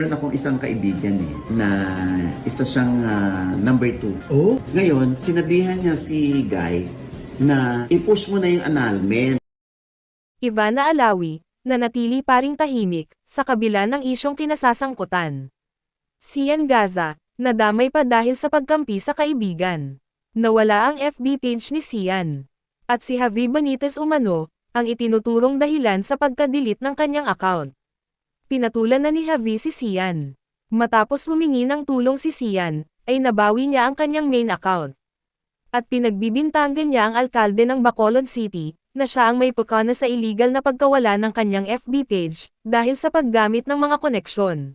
Meron akong isang kaibigan eh, na isa siyang ah, number two. Oh? Ngayon, sinabihan niya si Guy na i-push mo na yung annulment. Ivana Alawi, na natili pa ring tahimik, sa kabila ng isyong kinasasangkutan. Sian Gaza, nadamay pa dahil sa pagkampi sa kaibigan. Nawala ang FB page ni Sian. At si Javi Benitez umano, ang itinuturong dahilan sa pagka-delete ng kanyang account. Pinatulan na ni Javi si Sian. Matapos humingi ng tulong si Sian, ay nabawi niya ang kanyang main account. At pinagbibintangan niya ang alkalde ng Bacolod City, na siya ang may pukana sa illegal na pagkawala ng kanyang FB page, dahil sa paggamit ng mga koneksyon.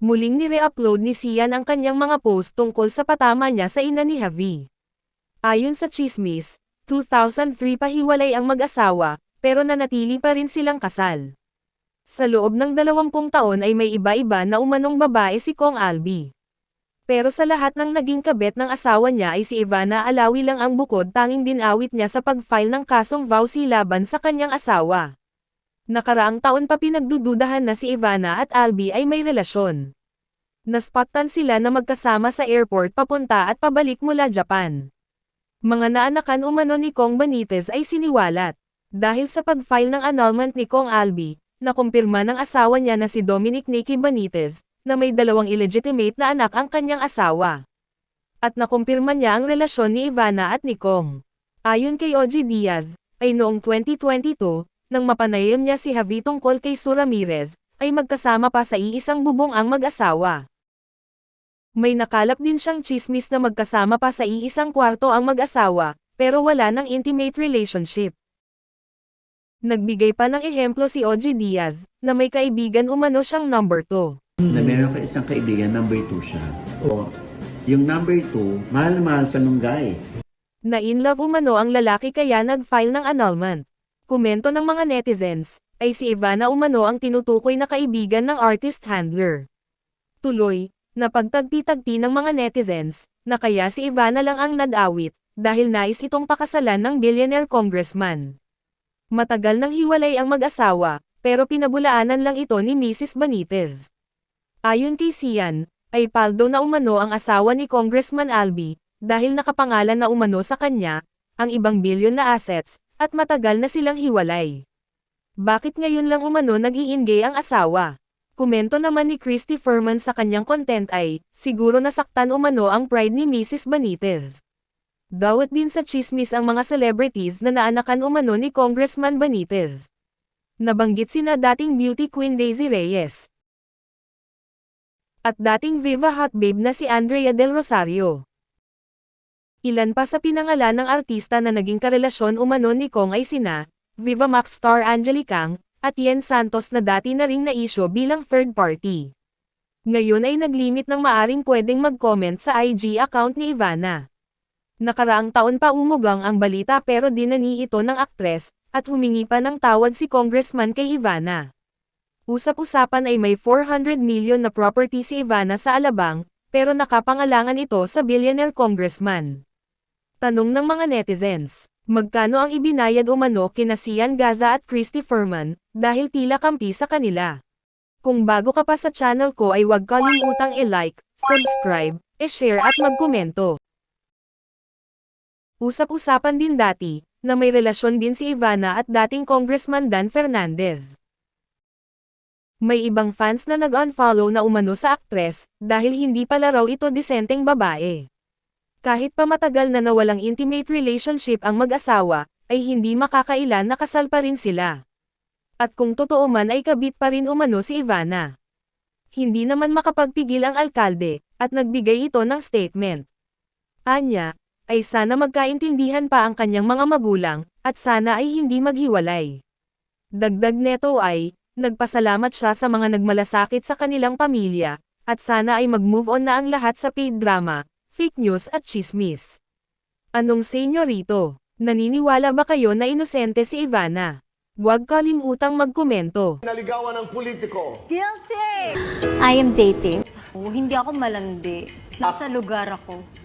Muling nire-upload ni Sian ang kanyang mga post tungkol sa patama niya sa ina ni Javi. Ayon sa chismis, 2003 pa hiwalay ang mag-asawa, pero nanatili pa rin silang kasal. Sa loob ng dalawampung taon ay may iba-iba na umanong babae si Kong Albi. Pero sa lahat ng naging kabet ng asawa niya ay si Ivana Alawi lang ang bukod tanging dinawit niya sa pag-file ng kasong vowsy laban sa kanyang asawa. Nakaraang taon pa pinagdududahan na si Ivana at Albi ay may relasyon. Naspaktan sila na magkasama sa airport papunta at pabalik mula Japan. Mga naanakan umano ni Kong Benitez ay siniwalat. Dahil sa pag-file ng annulment ni Kong Albi, nakumpirma ng asawa niya na si Dominic Nicky Benitez, na may dalawang illegitimate na anak ang kanyang asawa. At nakumpirma niya ang relasyon ni Ivana at ni Kong. Ayon kay Oji Diaz, ay noong 2022, nang mapanayam niya si Javi tungkol kay Su Ramirez, ay magkasama pa sa iisang bubong ang mag-asawa. May nakalap din siyang chismis na magkasama pa sa iisang kwarto ang mag-asawa, pero wala ng intimate relationship. Nagbigay pa ng ehemplo si Oji Diaz, na may kaibigan umano siyang number 2. Na meron ka isang kaibigan, number two siya. O, yung number two, mahal-mahal siya nung Guy. Na in love umano ang lalaki kaya nag-file ng annulment. Komento ng mga netizens, ay si Ivana umano ang tinutukoy na kaibigan ng artist handler. Tuloy, na pagtagpi-tagpi ng mga netizens, na kaya si Ivana lang ang nadawit, dahil nais itong pakasalan ng billionaire congressman. Matagal nang hiwalay ang mag-asawa, pero pinabulaanan lang ito ni Mrs. Benitez. Ayon kay Sian, ay paldo na umano ang asawa ni Congressman Albi, dahil nakapangalan na umano sa kanya, ang ibang bilyon na assets, at matagal na silang hiwalay. Bakit ngayon lang umano nag-iingay ang asawa? Komento naman ni Christy Furman sa kanyang content ay, siguro nasaktan umano ang pride ni Mrs. Benitez. Dawat din sa chismis ang mga celebrities na naanakan umano ni Congressman Benitez. Nabanggit sina dating beauty queen Daisy Reyes. At dating Viva Hot Babe na si Andrea Del Rosario. Ilan pa sa pinangalan ng artista na naging karelasyon umano ni Kong ay sina, Viva Max star Angelique Kang, at Yen Santos na dati na ring na-issue bilang third party. Ngayon ay naglimit ng maaring pwedeng mag-comment sa IG account ni Ivana. Nakaraang taon pa umugang ang balita pero dinani ito ng aktres, at humingi pa ng tawad si congressman kay Ivana. Usap-usapan ay may 400 million na property si Ivana sa Alabang, pero nakapangalangan ito sa billionaire congressman. Tanong ng mga netizens, magkano ang ibinayad umano kina Sian Gaza at Christy Furman, dahil tila kampi sa kanila. Kung bago ka pa sa channel ko ay huwag kalimutang i-like, subscribe, e-share at magkomento. Usap-usapan din dati, na may relasyon din si Ivana at dating Congressman Dan Fernandez. May ibang fans na nag-unfollow na umano sa aktres, dahil hindi pala raw ito disenteng babae. Kahit pa matagal na nawalang intimate relationship ang mag-asawa, ay hindi makakailan na kasal pa rin sila. At kung totoo man ay kabit pa rin umano si Ivana. Hindi naman makapagpigil ang alkalde, at nagbigay ito ng statement. Anya, ay sana magkaintindihan pa ang kanyang mga magulang, at sana ay hindi maghiwalay. Dagdag neto ay, nagpasalamat siya sa mga nagmalasakit sa kanilang pamilya, at sana ay mag-move on na ang lahat sa paid drama, fake news at chismis. Anong say nyo rito? Naniniwala ba kayo na inosente si Ivana? Huwag kalimutang magkomento. naligawan ng politiko. Guilty! I am dating. Oh, hindi ako malandi. Nasa lugar ako.